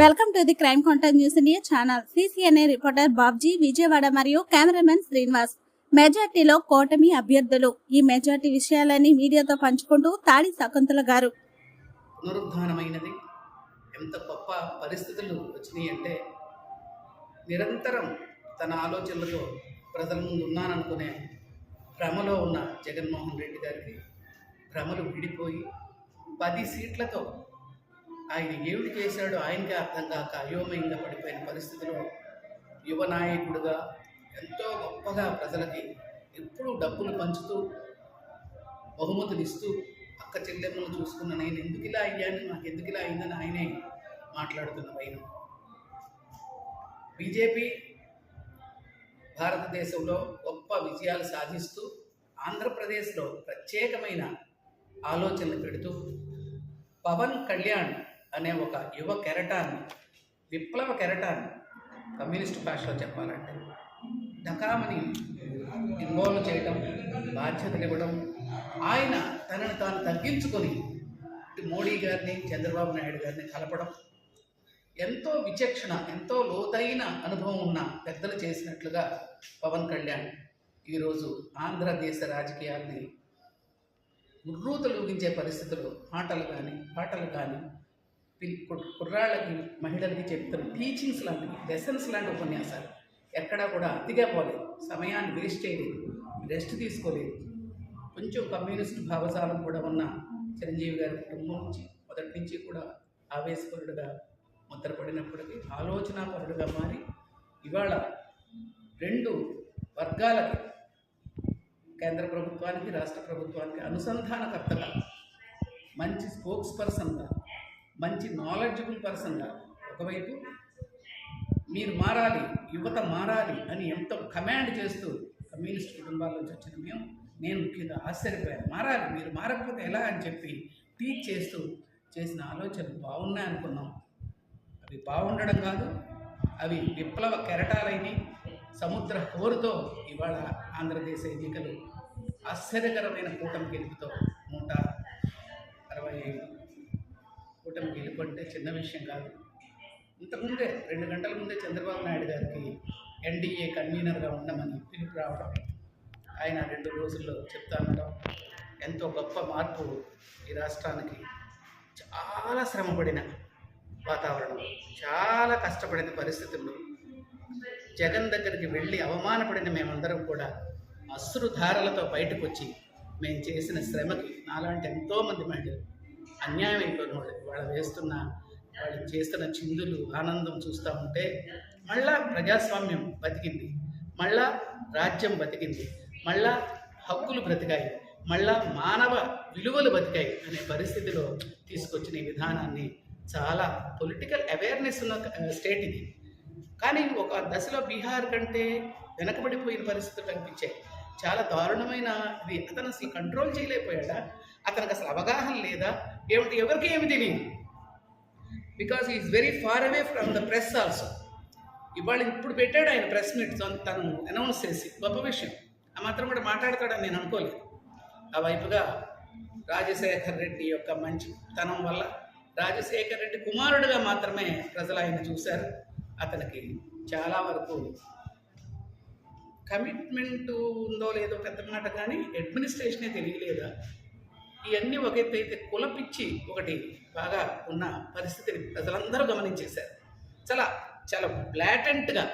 Welcome to the crime content news India channel. CCNA reporter Babji Vijayawada మరియు cameraman Srinivas. మెజార్టీలో కూటమి అభ్యర్థులు. ఈ majority విషయాలని మీడియాతో పంచుకుంటూ తాడి శకుంతల గారు. పునరుద్ధానమైనది. ఎంత గొప్ప పరిస్థితులు వచ్చినాయి అంటే నిరంతరం తన ఆలోచనలతో ప్రజల ముందు ఉన్నాననుకునే భ్రమలో ఉన్న జగన్మోహన్ రెడ్డి గారికి భ్రమలు విడిపోయి పది సీట్లతో ఆయన ఏమిటి చేశాడో ఆయనకే అర్థం కాక అయోమయంగా పడిపోయిన పరిస్థితిలో యువ నాయకుడుగా ఎంతో గొప్పగా ప్రజలకి ఎప్పుడూ డబ్బులు పంచుతూ బహుమతులు ఇస్తూ అక్క చెల్లెమ్మలు చూసుకున్న నేను ఎందుకు ఇలా అయ్యాను? నాకు ఎందుకు ఇలా అయిందని ఆయనే మాట్లాడుతున్న పైన బీజేపీ భారతదేశంలో గొప్ప విజయాలు సాధిస్తూ ఆంధ్రప్రదేశ్లో ప్రత్యేకమైన ఆలోచనలు పెడుతూ పవన్ కళ్యాణ్ అనే ఒక యువ కెరటాన్ని విప్లవ కెరటాన్ని కమ్యూనిస్ట్ భాషలో చెప్పాలంటే డకామని ఇన్వాల్వ్ చేయడం బాధ్యతలు ఇవ్వడం ఆయన తనను తాను తగ్గించుకొని మోడీ గారిని చంద్రబాబు నాయుడు గారిని కలపడం ఎంతో విచక్షణ ఎంతో లోతైన అనుభవం ఉన్న పెద్దలు చేసినట్లుగా పవన్ కళ్యాణ్ ఈరోజు ఆంధ్రదేశ రాజకీయాల్ని ఉర్రూతలూగించే పరిస్థితులు మాటలు కానీ పాటలు కానీ కుర్రాళ్ళకి మహిళలకి చెప్తున్న టీచింగ్స్ లాంటివి లెసన్స్ లాంటి ఉపన్యాసాలు. ఎక్కడా కూడా అతిగా పోలేదు. సమయాన్ని వేస్ట్ చేయలేదు. రెస్ట్ తీసుకోలేదు. కొంచెం కమ్యూనిస్ట్ భావజాలం కూడా ఉన్న చిరంజీవి గారి కుటుంబం నుంచి మొదటి నుంచి కూడా ఆవేశపరుడుగా ముద్రపడినప్పటికీ ఆలోచనాపరుడుగా మారి ఇవాళ రెండు వర్గాలకి కేంద్ర ప్రభుత్వానికి రాష్ట్ర ప్రభుత్వానికి అనుసంధానకర్తగా మంచి స్పోక్స్ పర్సన్గా మంచి నాలెడ్జబుల్ పర్సన్గా ఒకవైపు మీరు మారాలి యువత మారాలి అని ఎంతో కమాండ్ చేస్తూ కమ్యూనిస్ట్ కుటుంబాల నుంచి వచ్చిన మేము నేను ముఖ్యంగా ఆశ్చర్యపోయాను. మారాలి మీరు మారకపోతే ఎలా అని చెప్పి టీచ్ చేస్తూ చేసిన ఆలోచనలు బాగున్నాయి అనుకున్నాం. అవి బాగుండడం కాదు అవి విప్లవ కెరటాలైన సముద్ర హోరుతో ఇవాళ ఆంధ్రదేశ ఎన్నికలు ఆశ్చర్యకరమైన కూటమి గెలుపుతో నూట అరవై ఐదు కూటమి గెలుపు అంటే చిన్న విషయం కాదు. ఇంతకుముందే రెండు గంటల ముందే చంద్రబాబు నాయుడు గారికి ఎన్డీఏ కన్వీనర్గా ఉండమని పిలుపు రావడం ఆయన రెండు రోజుల్లో చెప్తా ఉండడం ఎంతో గొప్ప మార్పు ఈ రాష్ట్రానికి. చాలా శ్రమపడిన వాతావరణం చాలా కష్టపడిన పరిస్థితుల్లో జగన్ దగ్గరికి వెళ్ళి అవమానపడిన మేమందరం కూడా అశ్రుధారలతో బయటకు వచ్చి మేము చేసిన శ్రమకి నాలాంటి ఎంతోమంది మహిళలు అన్యాయం అయిపోయిన వాళ్ళు వాళ్ళు వేస్తున్న వాళ్ళు చేస్తున్న చిందులు ఆనందం చూస్తూ ఉంటే మళ్ళా ప్రజాస్వామ్యం బతికింది మళ్ళా రాజ్యం బతికింది మళ్ళా హక్కులు బ్రతికాయి మళ్ళా మానవ విలువలు బతికాయి అనే పరిస్థితిలో తీసుకొచ్చిన ఈ విధానాన్ని చాలా పొలిటికల్ అవేర్నెస్ ఉన్న స్టేట్ ఇది. కానీ ఒక దశలో బీహార్ కంటే వెనకబడిపోయిన పరిస్థితులు కనిపించాయి. చాలా దారుణమైన ఇది. అతను అసలు కంట్రోల్ చేయలేకపోయాడా? అతనికి అసలు అవగాహన లేదా? ఏమిటి? ఎవరికి ఏమి తెలియదు. Because is very far away from the press also ఇవాళ ఇప్పుడు పెట్టాడు ఆయన ప్రెస్ మీట్ తను అనౌన్స్ చేసి గొప్ప విషయం. ఆ మాత్రం కూడా మాట్లాడతాడని నేను అనుకోలేదు. ఆ వైపుగా రాజశేఖర్ రెడ్డి యొక్క మంచి తనం వల్ల రాజశేఖర్ రెడ్డి కుమారుడిగా మాత్రమే ప్రజలు ఆయన చూశారు. అతనికి చాలా వరకు కమిట్మెంట్ ఉందో లేదో పెద్ద మాట కానీ అడ్మినిస్ట్రేషనే తెలియలేదా? ఇవన్నీ ఒక ఎత్తు అయితే కులపిచ్చి ఒకటి బాగా ఉన్న పరిస్థితిని ప్రజలందరూ గమనించేశారు. చాలా చాలా బ్లాటెంట్గా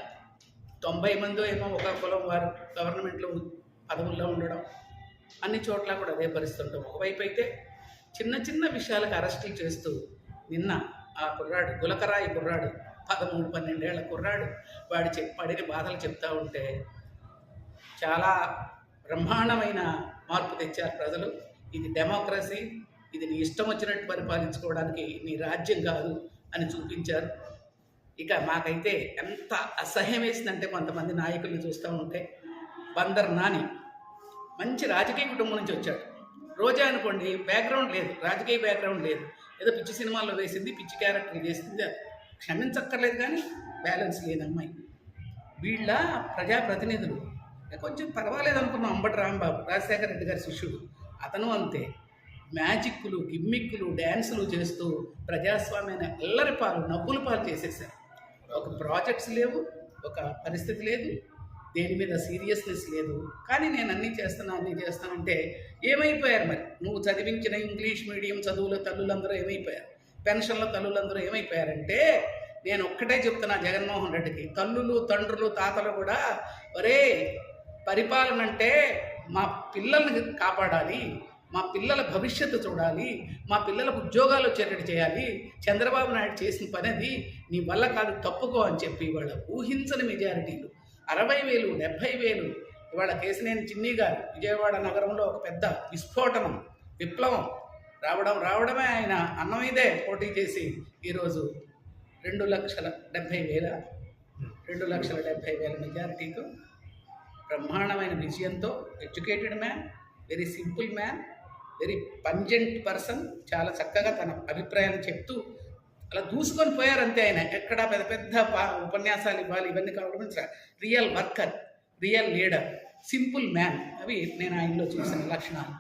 తొంభై మందో ఏమో ఒక కులం వారు గవర్నమెంట్లో పదవుల్లో ఉండడం అన్ని చోట్ల కూడా అదే పరిస్థితి ఉంటాం ఒకవైపు అయితే చిన్న చిన్న విషయాలకు అరెస్టులు చేస్తూ నిన్న ఆ కుర్రాడు గులకరాయి కుర్రాడు పదమూడు పన్నెండేళ్ళ కుర్రాడు వాడి చెప్ పడిన బాధలు చెప్తా ఉంటే చాలా బ్రహ్మాండమైన మార్పు తెచ్చారు ప్రజలు. ఇది డెమోక్రసీ ఇది నీ ఇష్టం వచ్చినట్టు పరిపాలించుకోవడానికి నీ రాజ్యం కాదు అని చూపించారు. ఇక మాకైతే ఎంత అసహ్యం వేసిందంటే కొంతమంది నాయకుల్ని చూస్తూ ఉంటే బందర్ నాని మంచి రాజకీయ కుటుంబం నుంచి వచ్చాడు. రోజా అనుకోండి బ్యాక్గ్రౌండ్ లేదు రాజకీయ బ్యాక్గ్రౌండ్ లేదు. ఏదో పిచ్చి సినిమాల్లో వేసింది పిచ్చి క్యారెక్టర్ చేసింది క్షమించక్కర్లేదు కానీ బ్యాలెన్స్ లేని అమ్మాయి వీళ్ళ ప్రజాప్రతినిధులు కొంచెం పర్వాలేదు అనుకున్నాం అంబటి రాంబాబు రాజశేఖర రెడ్డి గారి శిష్యుడు. అతను అంతే. మ్యాజిక్లు గిమ్మిక్కులు డ్యాన్సులు చేస్తూ ప్రజాస్వామ్యాన్ని అల్లరి పాలు నవ్వుల పాలు చేసేసారు ఒక ప్రాజెక్ట్స్ లేవు ఒక పరిస్థితి లేదు దేని మీద సీరియస్నెస్ లేదు. కానీ నేను అన్నీ చేస్తున్నా అన్నీ చేస్తానంటే ఏమైపోయారు మరి? నువ్వు చదివించిన ఇంగ్లీష్ మీడియం చదువుల తల్లులందరూ ఏమైపోయారు? పెన్షన్ల తల్లులందరూ ఏమైపోయారంటే నేను ఒక్కటే చెప్తున్నా జగన్మోహన్ రెడ్డికి తల్లులు తండ్రులు తాతలు కూడా ఒరే పరిపాలన అంటే మా పిల్లల్ని కాపాడాలి మా పిల్లల భవిష్యత్తు చూడాలి మా పిల్లలకు ఉద్యోగాలు వచ్చేటట్టు చేయాలి చంద్రబాబు నాయుడు చేసిన పని అది. నీ వల్ల కాదు తప్పుకో అని చెప్పి ఇవాళ ఊహించని మెజారిటీలు. అరవై వేలు డెబ్భై వేలు. ఇవాళ కేసినేని చిన్ని గారు విజయవాడ నగరంలో ఒక పెద్ద విస్ఫోటనం విప్లవం. రావడం రావడమే ఆయన అన్నం ఇదే పోటీ చేసి ఈరోజు రెండు లక్షల డెబ్భై వేల రెండు లక్షల డెబ్భై వేల మెజారిటీతో బ్రహ్మాండమైన విజయంతో educated man very simple man very pungent person చాలా చక్కగా తన అభిప్రాయాన్ని చెప్తూ అలా దూసుకొని పోయారు అంతే ఆయన. ఎక్కడ పెద్ద పెద్ద ఉపన్యాసాలు ఇవ్వాలి ఇవన్నీ కావడం real worker real leader simple man అవి నేను ఆయనలో చూసిన లక్షణాలు.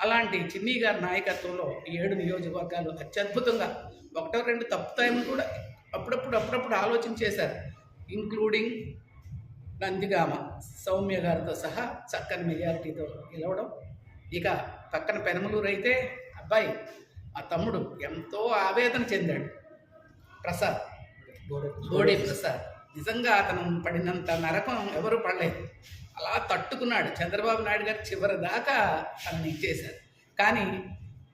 అలాంటి చిన్ని గారి నాయకత్వంలో ఈ ఏడు నియోజకవర్గాలు అత్యద్భుతంగా ఒకటో రెండు తప్పుతాయని కూడా అప్పుడప్పుడు అప్పుడప్పుడు ఆలోచన చేశారు. ఇంక్లూడింగ్ నందిగామ సౌమ్య గారితో సహా చక్కని మెజారిటీతో గెలవడం. ఇక పక్కన పెనమలూరు అయితే అబ్బాయి ఆ తమ్ముడు ఎంతో ఆవేదన చెందాడు. ప్రసాద్. బోడే ప్రసాద్. నిజంగా అతను పడినంత నరకం ఎవరు పడలేదు. అలా తట్టుకున్నాడు. చంద్రబాబు నాయుడు గారు చివరి దాకా తనని ఇచ్చేశారు. కానీ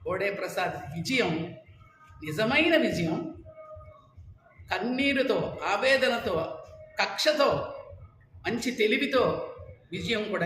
బోడే ప్రసాద్ విజయం నిజమైన విజయం కన్నీరుతో ఆవేదనతో కక్షతో మంచి తెలివితో విజయం కూడా